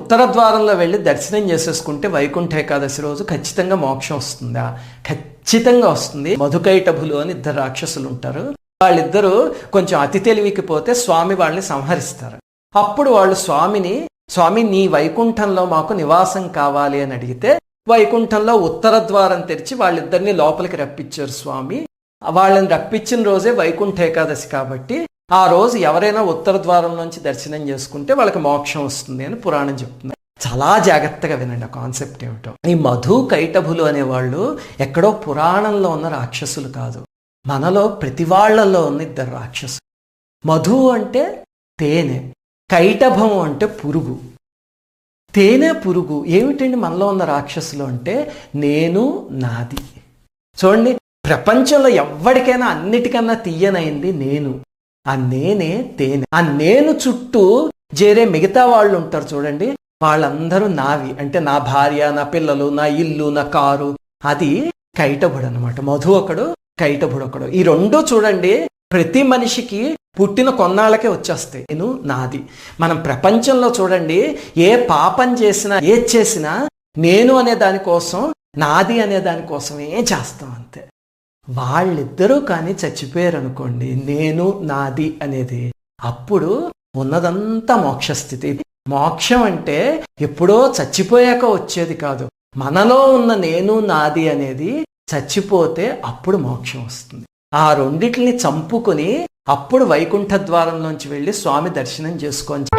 ఉత్తర ద్వారంలో వెళ్ళి దర్శనం చేసేసుకుంటే వైకుంఠ ఏకాదశి రోజు ఖచ్చితంగా మోక్షం వస్తుందా? ఖచ్చితంగా వస్తుంది. మధుకైటభులు అని ఇద్దరు రాక్షసులు ఉంటారు. వాళ్ళిద్దరూ కొంచెం అతి తెలివికి పోతే స్వామి వాళ్ళని సంహరిస్తారు. అప్పుడు వాళ్ళు స్వామిని స్వామి నీ వైకుంఠంలో మాకు నివాసం కావాలి అని అడిగితే వైకుంఠంలో ఉత్తర ద్వారం తెరిచి వాళ్ళిద్దరిని లోపలికి రప్పించారు స్వామి. వాళ్ళని రప్పించిన రోజే వైకుంఠ ఏకాదశి కాబట్టి ఆ రోజు ఎవరైనా ఉత్తర ద్వారం నుంచి దర్శనం చేసుకుంటే వాళ్ళకి మోక్షం వస్తుంది అని పురాణం చెప్తుంది. చాలా జాగ్రత్తగా వినండి ఆ కాన్సెప్ట్ ఏమిటో. ఈ మధు కైటభులు అనేవాళ్ళు ఎక్కడో పురాణంలో ఉన్న రాక్షసులు కాదు. మనలో ప్రతి వాళ్ళలో ఉన్న ఇద్దరు రాక్షసులు. మధు అంటే తేనె కైటభం అంటే పురుగు. తేనె పురుగు ఏమిటండి మనలో ఉన్న రాక్షసులు అంటే? నేను నాది. చూడండి ప్రపంచంలో ఎవ్వడికైనా అన్నిటికన్నా తీయనైంది నేను. ఆ నేనే తేనె. ఆ నేను చుట్టూ చేరే మిగతా వాళ్ళు ఉంటారు చూడండి. వాళ్ళందరూ నావి. అంటే నా భార్య నా పిల్లలు నా ఇల్లు నా కారు. అది కైటభుడు అనమాట మధు ఒకడు కైటభుడు ఒకడు. ఈ రెండు చూడండి ప్రతి మనిషికి పుట్టిన కొన్నాళ్ళకే వచ్చేస్తాయి. నేను నాది. మనం ప్రపంచంలో చూడండి ఏ పాపం చేసినా ఏది చేసినా నేను అనే దానికోసం నాది అనే దానికోసమే చేస్తాం అంతే. వాళ్ళిద్దరూ కానీ చచ్చిపోయారు అనుకోండి నేను నాది అనేది అప్పుడు ఉన్నదంతా మోక్షస్థితి. మోక్షం అంటే ఎప్పుడో చచ్చిపోయాక వచ్చేది కాదు. మనలో ఉన్న నేను నాది అనేది చచ్చిపోతే అప్పుడు మోక్షం వస్తుంది. ఆ రెండిటిని చంపుకొని అప్పుడు వైకుంఠ ద్వారంలోంచి వెళ్ళి స్వామి దర్శనం చేసుకొని